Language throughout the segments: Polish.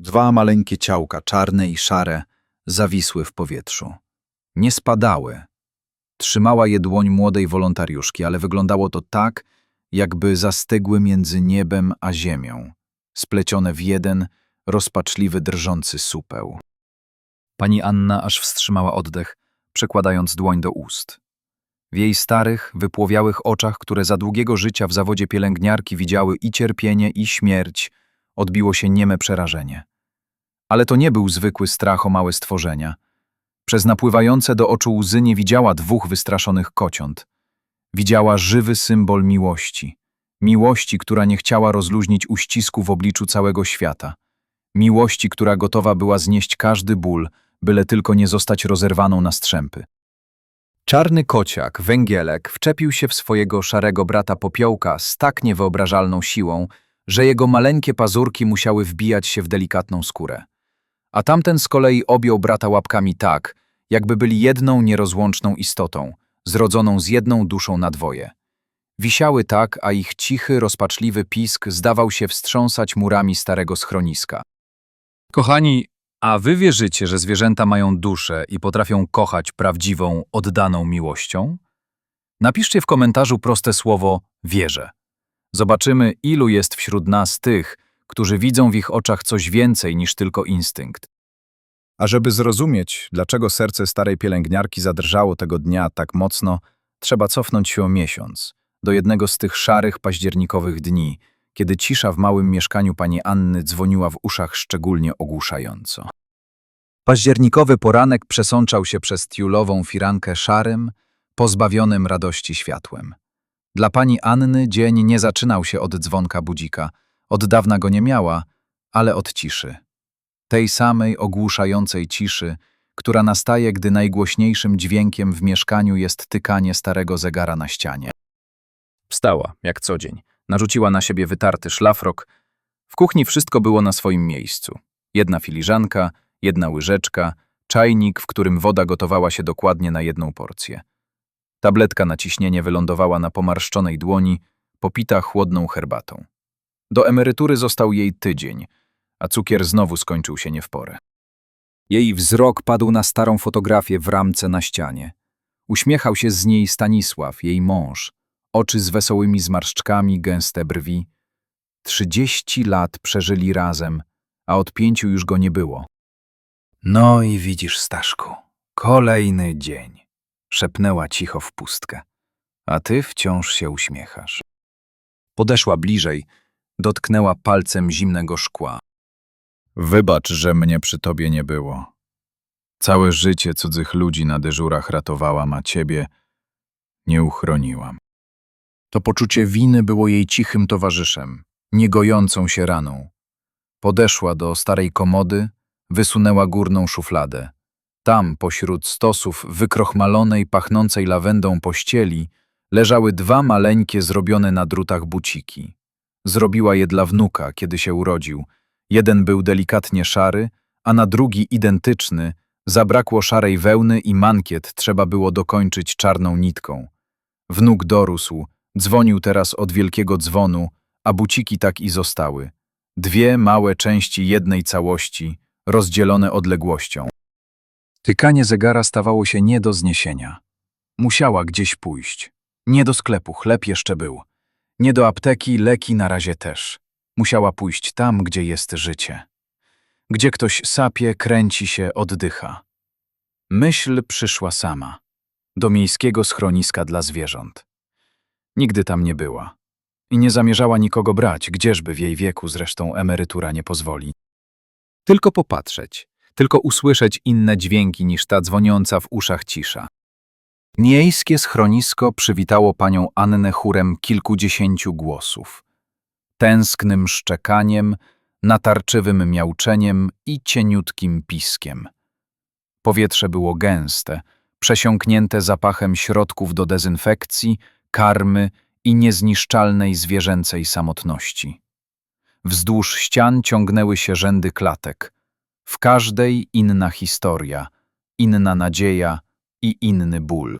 Dwa maleńkie ciałka, czarne i szare, zawisły w powietrzu. Nie spadały. Trzymała je dłoń młodej wolontariuszki, ale wyglądało to tak, jakby zastygły między niebem a ziemią, splecione w jeden, rozpaczliwy, drżący supeł. Pani Anna aż wstrzymała oddech, przekładając dłoń do ust. W jej starych, wypłowiałych oczach, które za długiego życia w zawodzie pielęgniarki widziały i cierpienie, i śmierć, odbiło się nieme przerażenie. Ale to nie był zwykły strach o małe stworzenia. Przez napływające do oczu łzy nie widziała dwóch wystraszonych kociąt. Widziała żywy symbol miłości. Miłości, która nie chciała rozluźnić uścisku w obliczu całego świata. Miłości, która gotowa była znieść każdy ból, byle tylko nie zostać rozerwaną na strzępy. Czarny kociak, węgielek, wczepił się w swojego szarego brata popiołka z tak niewyobrażalną siłą, że jego maleńkie pazurki musiały wbijać się w delikatną skórę. A tamten z kolei objął brata łapkami tak, jakby byli jedną nierozłączną istotą, zrodzoną z jedną duszą na dwoje. Wisiały tak, a ich cichy, rozpaczliwy pisk zdawał się wstrząsać murami starego schroniska. Kochani, a wy wierzycie, że zwierzęta mają duszę i potrafią kochać prawdziwą, oddaną miłością? Napiszcie w komentarzu proste słowo wierzę. Zobaczymy, ilu jest wśród nas tych, którzy widzą w ich oczach coś więcej niż tylko instynkt. A żeby zrozumieć, dlaczego serce starej pielęgniarki zadrżało tego dnia tak mocno, trzeba cofnąć się o miesiąc, do jednego z tych szarych październikowych dni, kiedy cisza w małym mieszkaniu pani Anny dzwoniła w uszach szczególnie ogłuszająco. Październikowy poranek przesączał się przez tiulową firankę szarym, pozbawionym radości światłem. Dla pani Anny dzień nie zaczynał się od dzwonka budzika, od dawna go nie miała, ale od ciszy. Tej samej ogłuszającej ciszy, która nastaje, gdy najgłośniejszym dźwiękiem w mieszkaniu jest tykanie starego zegara na ścianie. Wstała, jak co dzień. Narzuciła na siebie wytarty szlafrok. W kuchni wszystko było na swoim miejscu. Jedna filiżanka, jedna łyżeczka, czajnik, w którym woda gotowała się dokładnie na jedną porcję. Tabletka na ciśnienie wylądowała na pomarszczonej dłoni, popita chłodną herbatą. Do emerytury został jej tydzień, a cukier znowu skończył się nie w porę. Jej wzrok padł na starą fotografię w ramce na ścianie. Uśmiechał się z niej Stanisław, jej mąż. Oczy z wesołymi zmarszczkami, gęste brwi. Trzydzieści lat przeżyli razem, a od pięciu już go nie było. No i widzisz, Staszku, kolejny dzień, szepnęła cicho w pustkę. A ty wciąż się uśmiechasz. Podeszła bliżej, dotknęła palcem zimnego szkła. Wybacz, że mnie przy tobie nie było. Całe życie cudzych ludzi na dyżurach ratowałam, a ciebie nie uchroniłam. To poczucie winy było jej cichym towarzyszem, niegojącą się raną. Podeszła do starej komody, wysunęła górną szufladę. Tam, pośród stosów wykrochmalonej, pachnącej lawendą pościeli, leżały dwa maleńkie zrobione na drutach buciki. Zrobiła je dla wnuka, kiedy się urodził. Jeden był delikatnie szary, a na drugi identyczny, zabrakło szarej wełny i mankiet trzeba było dokończyć czarną nitką. Wnuk dorósł, dzwonił teraz od wielkiego dzwonu, a buciki tak i zostały. Dwie małe części jednej całości, rozdzielone odległością. Tykanie zegara stawało się nie do zniesienia. Musiała gdzieś pójść. Nie do sklepu, chleb jeszcze był. Nie do apteki, leki na razie też. Musiała pójść tam, gdzie jest życie. Gdzie ktoś sapie, kręci się, oddycha. Myśl przyszła sama. Do miejskiego schroniska dla zwierząt. Nigdy tam nie była. I nie zamierzała nikogo brać, gdzieżby w jej wieku zresztą emerytura nie pozwoli. Tylko popatrzeć, tylko usłyszeć inne dźwięki niż ta dzwoniąca w uszach cisza. Miejskie schronisko przywitało panią Annę chórem kilkudziesięciu głosów. Tęsknym szczekaniem, natarczywym miauczeniem i cieniutkim piskiem. Powietrze było gęste, przesiąknięte zapachem środków do dezynfekcji, karmy i niezniszczalnej zwierzęcej samotności. Wzdłuż ścian ciągnęły się rzędy klatek. W każdej inna historia, inna nadzieja i inny ból.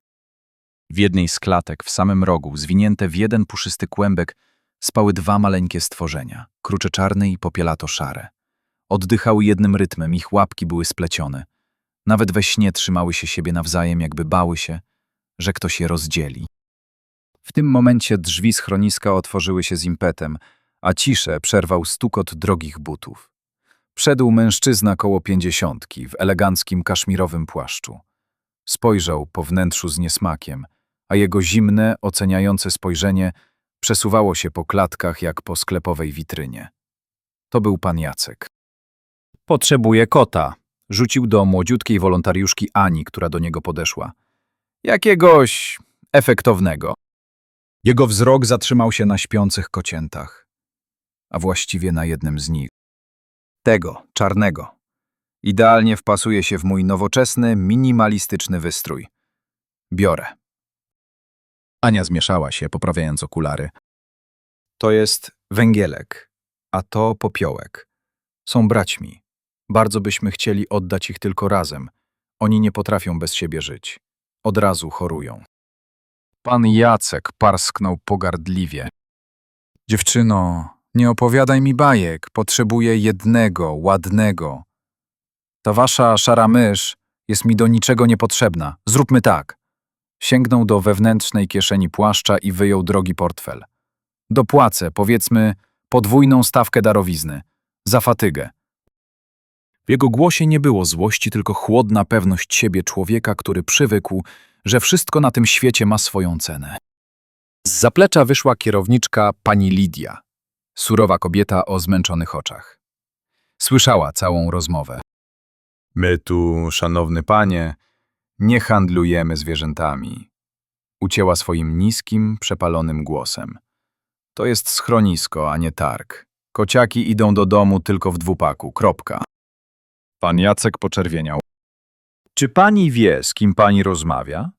W jednej z klatek, w samym rogu, zwinięte w jeden puszysty kłębek, spały dwa maleńkie stworzenia, krucze czarne i popielato szare. Oddychały jednym rytmem, ich łapki były splecione. Nawet we śnie trzymały się siebie nawzajem, jakby bały się, że ktoś je rozdzieli. W tym momencie drzwi schroniska otworzyły się z impetem, a ciszę przerwał stukot drogich butów. Wszedł mężczyzna koło pięćdziesiątki w eleganckim kaszmirowym płaszczu. Spojrzał po wnętrzu z niesmakiem, a jego zimne, oceniające spojrzenie przesuwało się po klatkach jak po sklepowej witrynie. To był pan Jacek. Potrzebuje kota, rzucił do młodziutkiej wolontariuszki Ani, która do niego podeszła. Jakiegoś efektownego. Jego wzrok zatrzymał się na śpiących kociętach, a właściwie na jednym z nich. Tego, czarnego. Idealnie wpasuje się w mój nowoczesny, minimalistyczny wystrój. Biorę. Ania zmieszała się, poprawiając okulary. To jest węgielek, a to popiołek. Są braćmi. Bardzo byśmy chcieli oddać ich tylko razem. Oni nie potrafią bez siebie żyć. Od razu chorują. Pan Jacek parsknął pogardliwie. Dziewczyno, nie opowiadaj mi bajek. Potrzebuję jednego, ładnego. Ta wasza szara mysz jest mi do niczego niepotrzebna. Zróbmy tak. Sięgnął do wewnętrznej kieszeni płaszcza i wyjął drogi portfel. Dopłacę, powiedzmy, podwójną stawkę darowizny. Za fatygę. W jego głosie nie było złości, tylko chłodna pewność siebie człowieka, który przywykł, że wszystko na tym świecie ma swoją cenę. Z zaplecza wyszła kierowniczka pani Lidia, surowa kobieta o zmęczonych oczach. Słyszała całą rozmowę. My tu, szanowny panie, nie handlujemy zwierzętami. Ucięła swoim niskim, przepalonym głosem. To jest schronisko, a nie targ. Kociaki idą do domu tylko w dwupaku, kropka. Pan Jacek poczerwieniał. Czy pani wie, z kim pani rozmawia?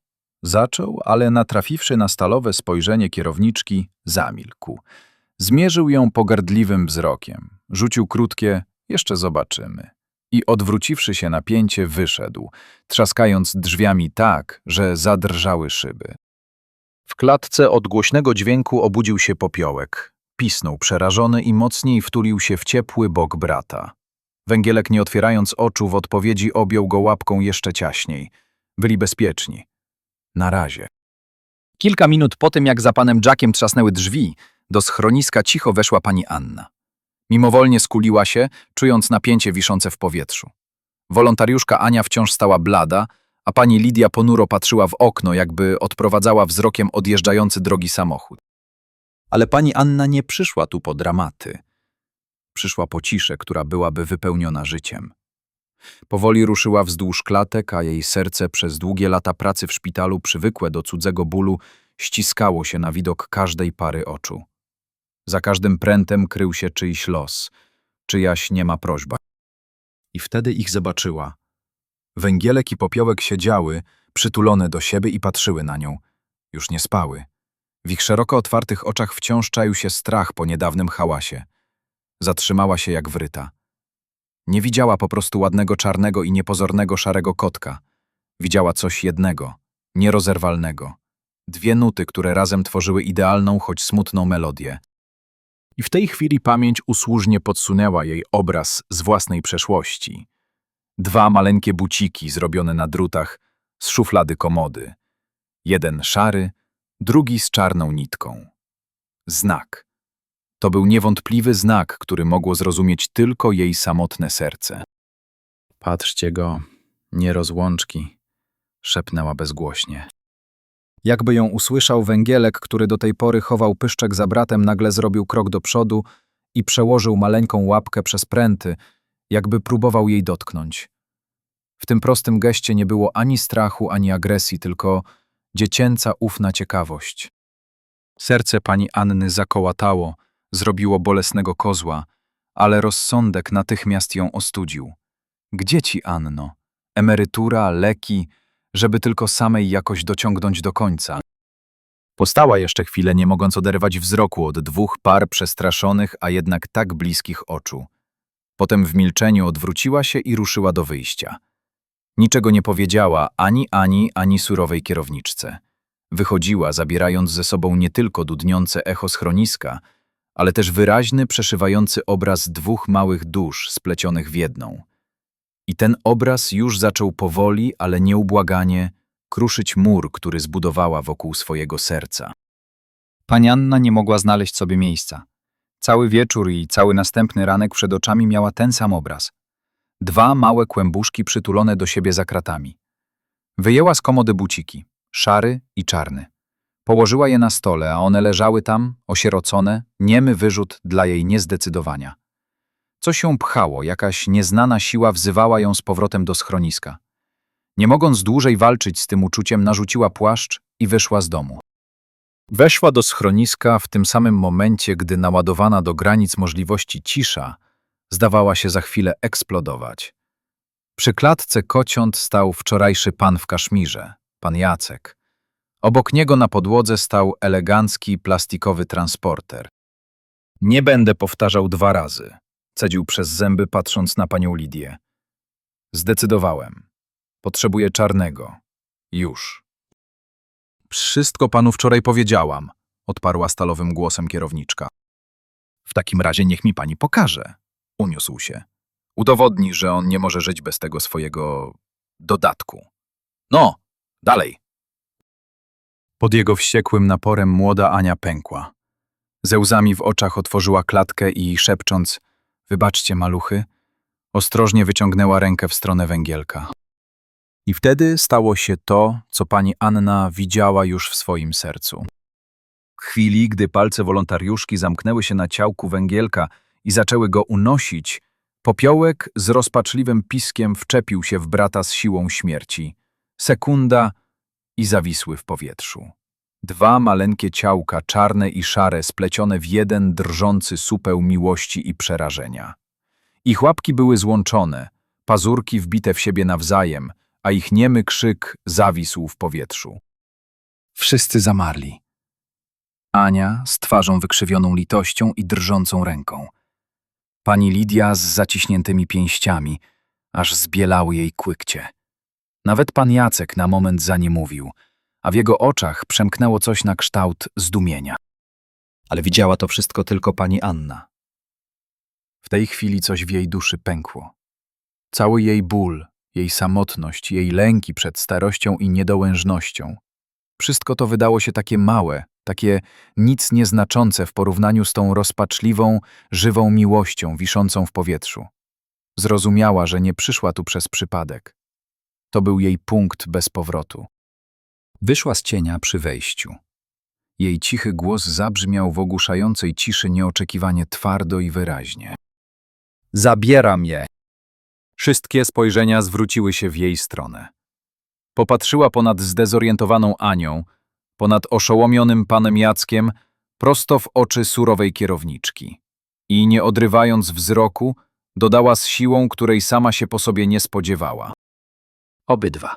Zaczął, ale natrafiwszy na stalowe spojrzenie kierowniczki, zamilkł. Zmierzył ją pogardliwym wzrokiem. Rzucił krótkie, jeszcze zobaczymy. I odwróciwszy się na pięcie, wyszedł, trzaskając drzwiami tak, że zadrżały szyby. W klatce od głośnego dźwięku obudził się popiołek. Pisnął przerażony i mocniej wtulił się w ciepły bok brata. Węgielek, nie otwierając oczu, w odpowiedzi objął go łapką jeszcze ciaśniej. Byli bezpieczni. Na razie. Kilka minut po tym, jak za panem Jackiem trzasnęły drzwi, do schroniska cicho weszła pani Anna. Mimowolnie skuliła się, czując napięcie wiszące w powietrzu. Wolontariuszka Ania wciąż stała blada, a pani Lidia ponuro patrzyła w okno, jakby odprowadzała wzrokiem odjeżdżający drogi samochód. Ale pani Anna nie przyszła tu po dramaty. Przyszła po ciszę, która byłaby wypełniona życiem. Powoli ruszyła wzdłuż klatek, a jej serce przez długie lata pracy w szpitalu, przywykłe do cudzego bólu, ściskało się na widok każdej pary oczu. Za każdym prętem krył się czyjś los, czyjaś niema prośba. I wtedy ich zobaczyła. Węgielek i popiołek siedziały, przytulone do siebie i patrzyły na nią. Już nie spały. W ich szeroko otwartych oczach wciąż czaił się strach po niedawnym hałasie. Zatrzymała się jak wryta. Nie widziała po prostu ładnego czarnego i niepozornego szarego kotka. Widziała coś jednego, nierozerwalnego. Dwie nuty, które razem tworzyły idealną, choć smutną melodię. I w tej chwili pamięć usłużnie podsunęła jej obraz z własnej przeszłości. Dwa maleńkie buciki zrobione na drutach z szuflady komody. Jeden szary, drugi z czarną nitką. Znak. To był niewątpliwy znak, który mogło zrozumieć tylko jej samotne serce. Patrzcie go, nierozłączki, szepnęła bezgłośnie. Jakby ją usłyszał węgielek, który do tej pory chował pyszczek za bratem, nagle zrobił krok do przodu i przełożył maleńką łapkę przez pręty, jakby próbował jej dotknąć. W tym prostym geście nie było ani strachu, ani agresji, tylko dziecięca ufna ciekawość. Serce pani Anny zakołatało, zrobiło bolesnego kozła, ale rozsądek natychmiast ją ostudził. Gdzie ci, Anno? Emerytura, leki, żeby tylko samej jakoś dociągnąć do końca. Postała jeszcze chwilę, nie mogąc oderwać wzroku od dwóch par przestraszonych, a jednak tak bliskich oczu. Potem w milczeniu odwróciła się i ruszyła do wyjścia. Niczego nie powiedziała ani Ani, ani surowej kierowniczce. Wychodziła, zabierając ze sobą nie tylko dudniące echo schroniska, ale też wyraźny, przeszywający obraz dwóch małych dusz splecionych w jedną. I ten obraz już zaczął powoli, ale nieubłaganie kruszyć mur, który zbudowała wokół swojego serca. Pani Anna nie mogła znaleźć sobie miejsca. Cały wieczór i cały następny ranek przed oczami miała ten sam obraz. Dwa małe kłębuszki przytulone do siebie za kratami. Wyjęła z komody buciki, szary i czarny. Położyła je na stole, a one leżały tam, osierocone, niemy wyrzut dla jej niezdecydowania. Coś ją pchało, jakaś nieznana siła wzywała ją z powrotem do schroniska. Nie mogąc dłużej walczyć z tym uczuciem, narzuciła płaszcz i wyszła z domu. Weszła do schroniska w tym samym momencie, gdy naładowana do granic możliwości cisza zdawała się za chwilę eksplodować. Przy klatce kociąt stał wczorajszy pan w kaszmirze, pan Jacek. Obok niego na podłodze stał elegancki, plastikowy transporter. Nie będę powtarzał dwa razy, cedził przez zęby, patrząc na panią Lidię. Zdecydowałem. Potrzebuję czarnego. Już. Wszystko panu wczoraj powiedziałam, odparła stalowym głosem kierowniczka. W takim razie niech mi pani pokaże, uniósł się. Udowodni, że on nie może żyć bez tego swojego dodatku. No, dalej. Pod jego wściekłym naporem młoda Ania pękła. Ze łzami w oczach otworzyła klatkę i szepcząc Wybaczcie, maluchy, ostrożnie wyciągnęła rękę w stronę węgielka. I wtedy stało się to, co pani Anna widziała już w swoim sercu. W chwili, gdy palce wolontariuszki zamknęły się na ciałku węgielka i zaczęły go unosić, popiołek z rozpaczliwym piskiem wczepił się w brata z siłą śmierci. Sekunda i zawisły w powietrzu. Dwa maleńkie ciałka, czarne i szare, splecione w jeden drżący supeł miłości i przerażenia. Ich łapki były złączone, pazurki wbite w siebie nawzajem, a ich niemy krzyk zawisł w powietrzu. Wszyscy zamarli. Ania z twarzą wykrzywioną litością i drżącą ręką. Pani Lidia z zaciśniętymi pięściami, aż zbielały jej kłykcie. Nawet pan Jacek na moment za nie mówił, a w jego oczach przemknęło coś na kształt zdumienia. Ale widziała to wszystko tylko pani Anna. W tej chwili coś w jej duszy pękło. Cały jej ból, jej samotność, jej lęki przed starością i niedołężnością. Wszystko to wydało się takie małe, takie nic nieznaczące w porównaniu z tą rozpaczliwą, żywą miłością wiszącą w powietrzu. Zrozumiała, że nie przyszła tu przez przypadek. To był jej punkt bez powrotu. Wyszła z cienia przy wejściu. Jej cichy głos zabrzmiał w ogłuszającej ciszy nieoczekiwanie twardo i wyraźnie. Zabieram je! Wszystkie spojrzenia zwróciły się w jej stronę. Popatrzyła ponad zdezorientowaną Anią, ponad oszołomionym panem Jackiem, prosto w oczy surowej kierowniczki. I nie odrywając wzroku, dodała z siłą, której sama się po sobie nie spodziewała. Obydwa.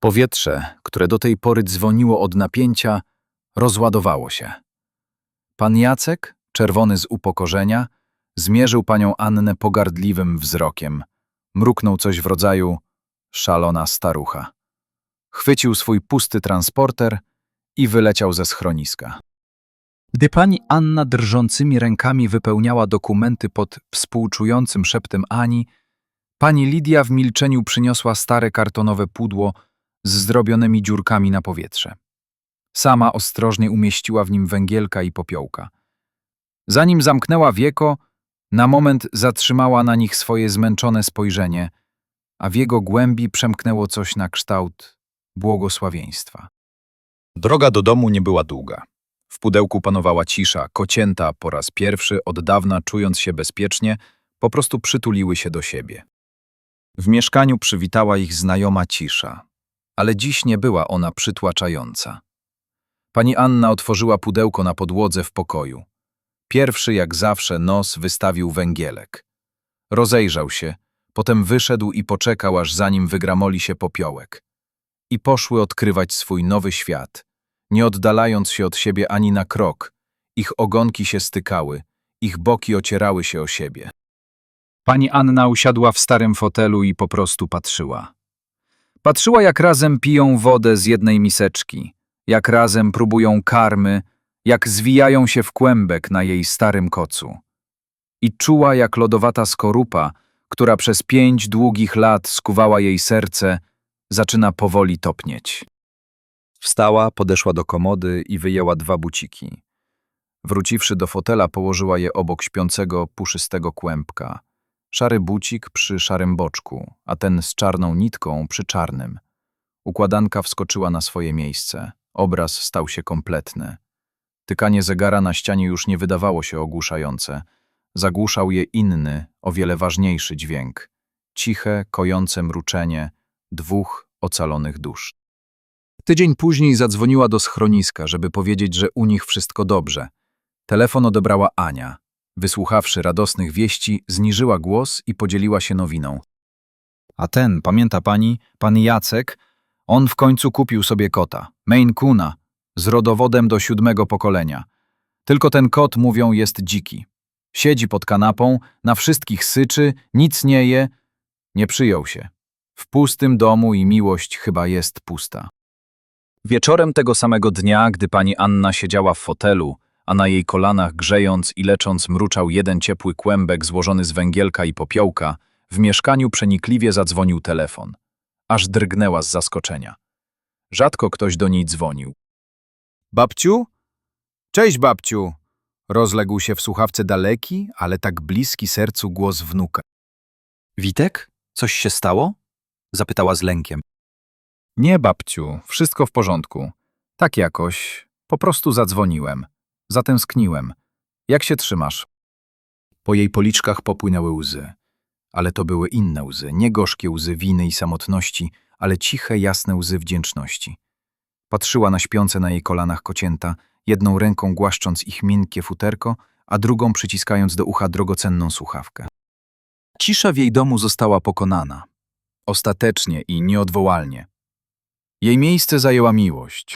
Powietrze, które do tej pory dzwoniło od napięcia, rozładowało się. Pan Jacek, czerwony z upokorzenia, zmierzył panią Annę pogardliwym wzrokiem. Mruknął coś w rodzaju szalona starucha. Chwycił swój pusty transporter i wyleciał ze schroniska. Gdy pani Anna drżącymi rękami wypełniała dokumenty pod współczującym szeptem Ani, pani Lidia w milczeniu przyniosła stare kartonowe pudło z zdrobionymi dziurkami na powietrze. Sama ostrożnie umieściła w nim węgielka i popiołka. Zanim zamknęła wieko, na moment zatrzymała na nich swoje zmęczone spojrzenie, a w jego głębi przemknęło coś na kształt błogosławieństwa. Droga do domu nie była długa. W pudełku panowała cisza, kocięta po raz pierwszy od dawna czując się bezpiecznie, po prostu przytuliły się do siebie. W mieszkaniu przywitała ich znajoma cisza, ale dziś nie była ona przytłaczająca. Pani Anna otworzyła pudełko na podłodze w pokoju. Pierwszy, jak zawsze, nos wystawił węgielek. Rozejrzał się, potem wyszedł i poczekał, aż zanim wygramoli się popiołek. I poszły odkrywać swój nowy świat, nie oddalając się od siebie ani na krok. Ich ogonki się stykały, ich boki ocierały się o siebie. Pani Anna usiadła w starym fotelu i po prostu patrzyła. Patrzyła, jak razem piją wodę z jednej miseczki, jak razem próbują karmy, jak zwijają się w kłębek na jej starym kocu. I czuła, jak lodowata skorupa, która przez pięć długich lat skuwała jej serce, zaczyna powoli topnieć. Wstała, podeszła do komody i wyjęła dwa buciki. Wróciwszy do fotela, położyła je obok śpiącego, puszystego kłębka. Szary bucik przy szarym boczku, a ten z czarną nitką przy czarnym. Układanka wskoczyła na swoje miejsce. Obraz stał się kompletny. Tykanie zegara na ścianie już nie wydawało się ogłuszające. Zagłuszał je inny, o wiele ważniejszy dźwięk. Ciche, kojące mruczenie dwóch ocalonych dusz. Tydzień później zadzwoniła do schroniska, żeby powiedzieć, że u nich wszystko dobrze. Telefon odebrała Ania. Wysłuchawszy radosnych wieści, zniżyła głos i podzieliła się nowiną. A ten, pamięta pani, pan Jacek, on w końcu kupił sobie kota, Maine Coona, z rodowodem do siódmego pokolenia. Tylko ten kot, mówią, jest dziki. Siedzi pod kanapą, na wszystkich syczy, nic nie je. Nie przyjął się. W pustym domu i miłość chyba jest pusta. Wieczorem tego samego dnia, gdy pani Anna siedziała w fotelu, a na jej kolanach grzejąc i lecząc mruczał jeden ciepły kłębek złożony z węgielka i popiołka, w mieszkaniu przenikliwie zadzwonił telefon. Aż drgnęła z zaskoczenia. Rzadko ktoś do niej dzwonił. Babciu? Cześć, babciu! Rozległ się w słuchawce daleki, ale tak bliski sercu głos wnuka. Witek? Coś się stało? Zapytała z lękiem. Nie, babciu, wszystko w porządku. Tak jakoś, po prostu zadzwoniłem. Zatęskniłem. Jak się trzymasz? Po jej policzkach popłynęły łzy. Ale to były inne łzy, nie gorzkie łzy winy i samotności, ale ciche, jasne łzy wdzięczności. Patrzyła na śpiące na jej kolanach kocięta, jedną ręką głaszcząc ich miękkie futerko, a drugą przyciskając do ucha drogocenną słuchawkę. Cisza w jej domu została pokonana. Ostatecznie i nieodwołalnie. Jej miejsce zajęła miłość.